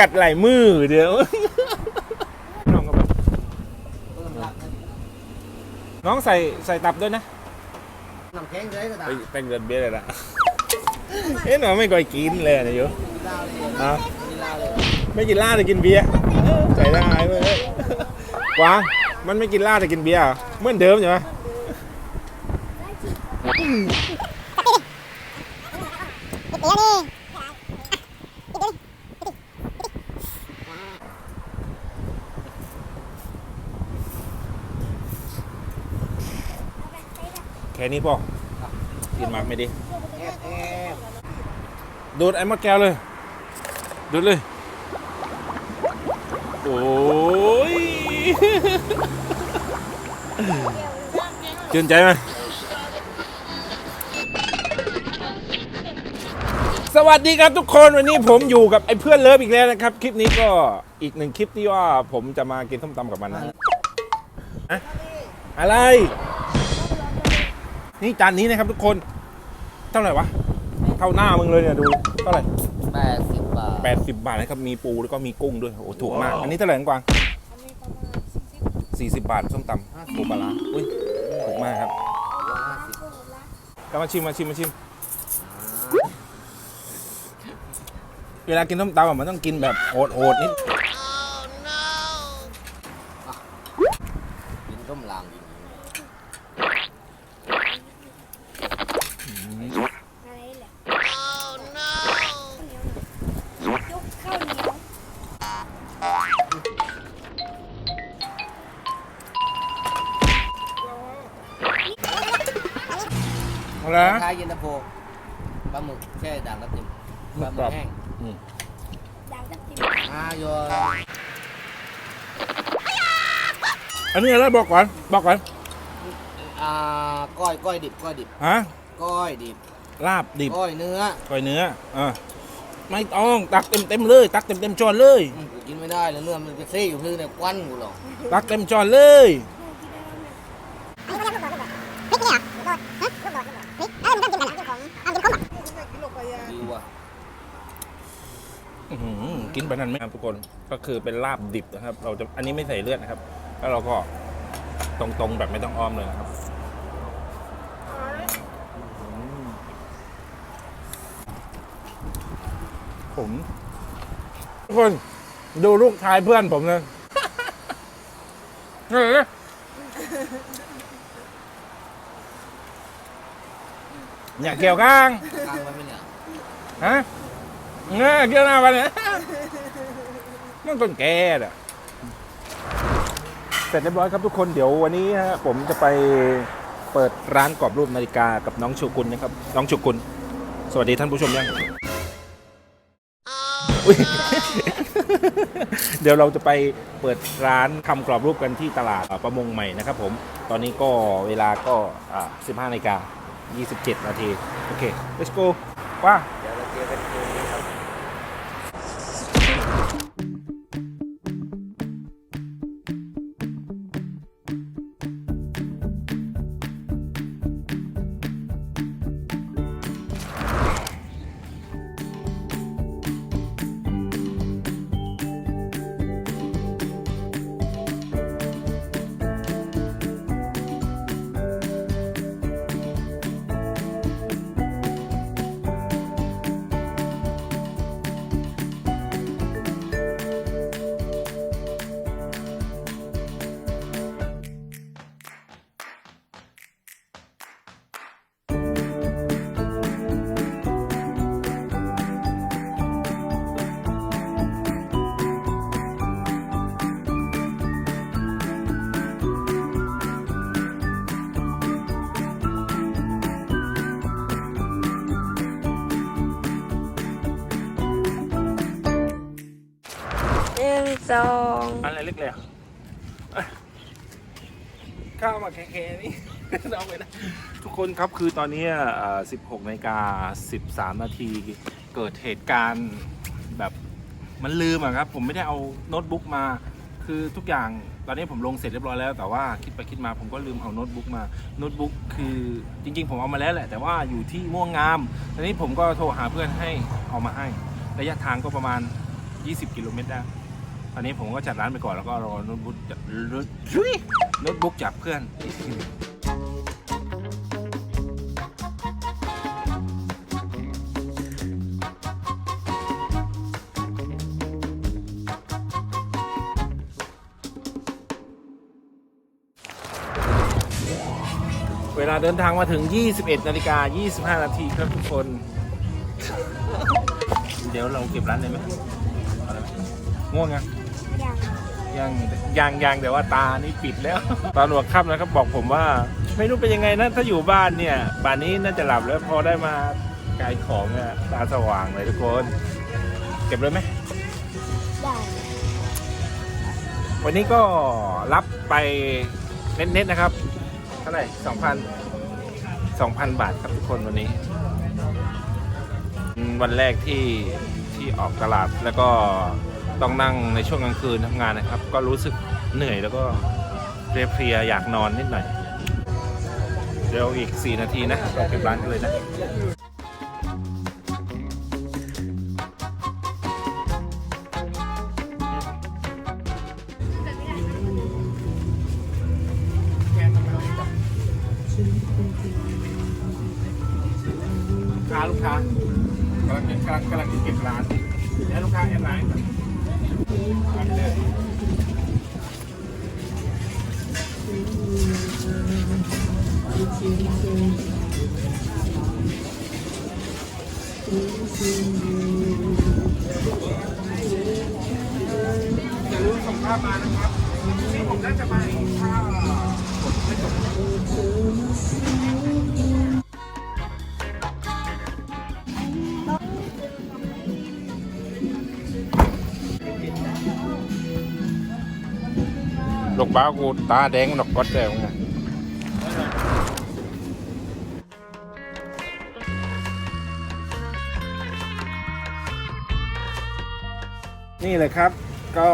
กัดไหลมือเดี๋ยว น้องก็แบบน้องใส่ใส่ตับด้วยนะ น้ำแข็งเลยก็ได้ไปเป็นเงินเบี้ยเลยละเอ๊ะหนูไม่ก่อยกินเลยนะโยกินเหล้าเลยอะกินเหล้าเลยไม่กินเหล้าแต่กินเบียร์ใส่ได้เว้ยกวางมันไม่กินเหล้าแต่กินเบียร์เหรอเหมือนเดิมใช่ไหมแค่นี้พอกินมากไม่ดีแอบแอบดูดไอ้มดแก้วเลย ดูดเลย โอ้ยชื่นใจไหมสวัสดีครับทุกคนวันนี้ผมอยู่กับไอ้เพื่อนเลิฟอีกแล้วนะครับ คลิปนี้ก็อีกหนึ่งคลิปที่ว่าผมจะมากินส้มตำกับมันนะ อะอะไร นี่จานนี้นะครับทุกคน เท่าไหร่วะ เท่าหน้ามึงเลยเนี่ยดู เท่าไหร่แปดสิบบาทแปดสิบบาทนะครับ มีปูแล้วก็มีกุ้งด้วย โอ้ถูกมาก อันนี้เท่าไหร่น้องกวางสี่สิบบาทส้มตำปูปลาร้าอุ้ยถูกมากครับห้าสิบก็มาชิมมาชิมมาชิม เวลากินส้มตำอะมันต้องกินแบบโหดๆนิด เอาละคล้ายเย็นตาโฟปลาหมึกแช่ด่างทับทิมปลาหมึกแห้งอยากจะกินอาโยอันนี้อะไรบอกก่อนบอกก่อนอ่าก้อยก้อยดิบก้อยดิบฮะก้อยดิบลาบดิบก้อยเนื้อก้อยเนื้ออะไม่ต้องตักเต็มเต็มๆเลย ตักเต็มเต็มๆจานเลยอืมกูกินไม่ได้เลยเนื้อมันเป็นเซ่อยู่พื้นเนี่ยควันกูหรอกตักเต็มจานเลย ดีว่ะ อื้อหือ กินไปนั้นไหมครับทุกคนก็คือเป็นลาบดิบนะครับ เราจะอันนี้ไม่ใส่เลือดนะครับ แล้วเราก็ตรงๆแบบไม่ต้องอ้อมเลยนะครับอืมผมทุกคนดูลูกชายเพื่อนผมเลยเฮ้ยเนี่ยเกี่ยวข้างกลางไว้ไหมเนี่ยฮะ เนี่ยเกี่ยวหน้าไปเนี่ยมันต้นแก่อะเสร็จเรียบร้อยครับทุกคนเดี๋ยววันนี้ฮะผมจะไปเปิดร้านกรอบรูปนาฬิกากับน้องชูกุลนะครับ น้องชูกุลสวัสดีท่านผู้ชมยังเดี๋ยวเราจะไปเปิดร้านทำกรอบรูปกันที่ตลาดประมงใหม่นะครับผม ตอนนี้ก็เวลาก็อ่า15นาฬิกา27 นาที โอเค let's go ว่าเดี๋ยวเราเจอกัน นึ่งสองอะไรเล็กเลยอะข้าวมาแค่ๆนี่เอาไปนะทุกคนครับคือตอนนี้16นาฬิกา13 นาทีเกิดเหตุการณ์แบบมันลืมอะครับ ผมไม่ได้เอาโน้ตบุ๊กมา คือทุกอย่างตอนนี้ผมลงเสร็จเรียบร้อยแล้ว แต่ว่าคิดไปคิดมาผมก็ลืมเอาโน้ตบุ๊กมาโน้ตบุ๊กคือจริง ๆ ผมเอามาแล้วแหละ แต่ว่าอยู่ที่ม่วงงามตอนนี้ผมก็โทรหาเพื่อนให้เอามาให้ ระยะทางก็ประมาณ 20 กิโลเมตรได้ อนนี้ผมก็จัดร้านไปก่อนแล้วก็รอโน้ตบุ๊กจากโน้ตโน้ตบุ๊กจากเพื่อน เวลาเดินทางมาถึง 21นาฬิกา25 นาทีครับทุกคน เดี๋ยวเราเก็บร้านเลยไหมเอาเลยไหมง่วงยัง ย่างยังยังยังแต่ว่าตานี่ปิดแล้ว ตอนหัวค่ำนะครับบอกผมว่า ไม่รู้เป็นยังไงนะถ้าอยู่บ้านเนี่ยป่านนี้น่าจะหลับแล้วพอได้มาขายของอะตาสว่างเลยทุกคน เก็บเลยไหมได้วันนี้ก็รับไปเน็ตๆนะครับเท่าไหร่สองพันสองพันบาทครับทุกคนวันนี้อืมวันแรกที่ที่ออกตลาดแล้วก็ ต้องนั่งในช่วงกลางคืนทำงานนะครับ ก็รู้สึกเหนื่อยแล้วก็เพลียๆอยากนอนนิดหน่อย เดี๋ยวอีก 4 นาทีนะเราเก็บร้านกันเลยนะลูกค้าลูกค้ากำลังกำลังกำลังจะเก็บร้านแล้วลูกค้าแอดไลน์ ภาพมานะครับนี่ผมน่าจะมาอีก ลูกบ้ากูตาแดงหนกกดแล้วไงนี่เลยครับ ก็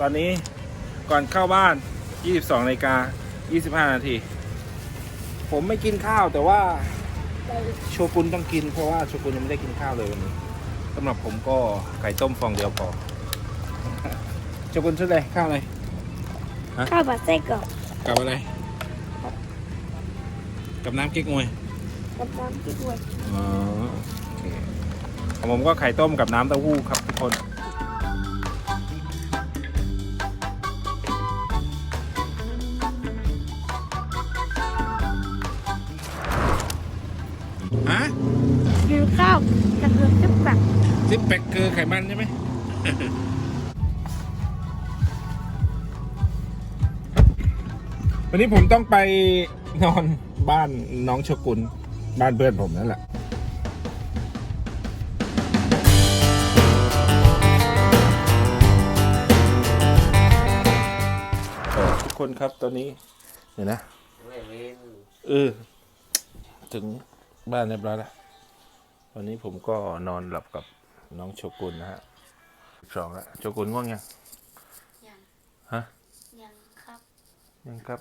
ตอนนี้ก่อนเข้าบ้าน 22นาฬิกา25 นาที ผมไม่กินข้าวแต่ว่าโชกุนต้องกินเพราะว่าโชกุนยังไม่ได้กินข้าวเลยวันนี้สำหรับผมก็ไก่ต้มฟองเดียวพอโชกุนชุดอะไรข้าวอะไร ข้าวผัดไส้กรอกกับอะไร กับน้ำเก๊กงวยกับน้ำพริกหยวกอ๋อโอเคของผมก็ไข่ต้มกับน้ำเต้าหู้ครับทุกคน ฮะ กินข้าวกระเทียมจุ๊บแบบซิปแปกคือไขมันใช่ไหม วันนี้ผมต้องไปนอนบ้านน้องโชกุนบ้านเพื่อนผมนั่นแหละทุกคนครับตอนนี้เห็นนะไม่เว้นเออถึงบ้านเรียบร้อยแล้ววันนี้ผมก็นอนหลับกับน้องโชกุนนะฮะสองแล้วโชกุนง่วงยังยังฮะยังครับยังครับ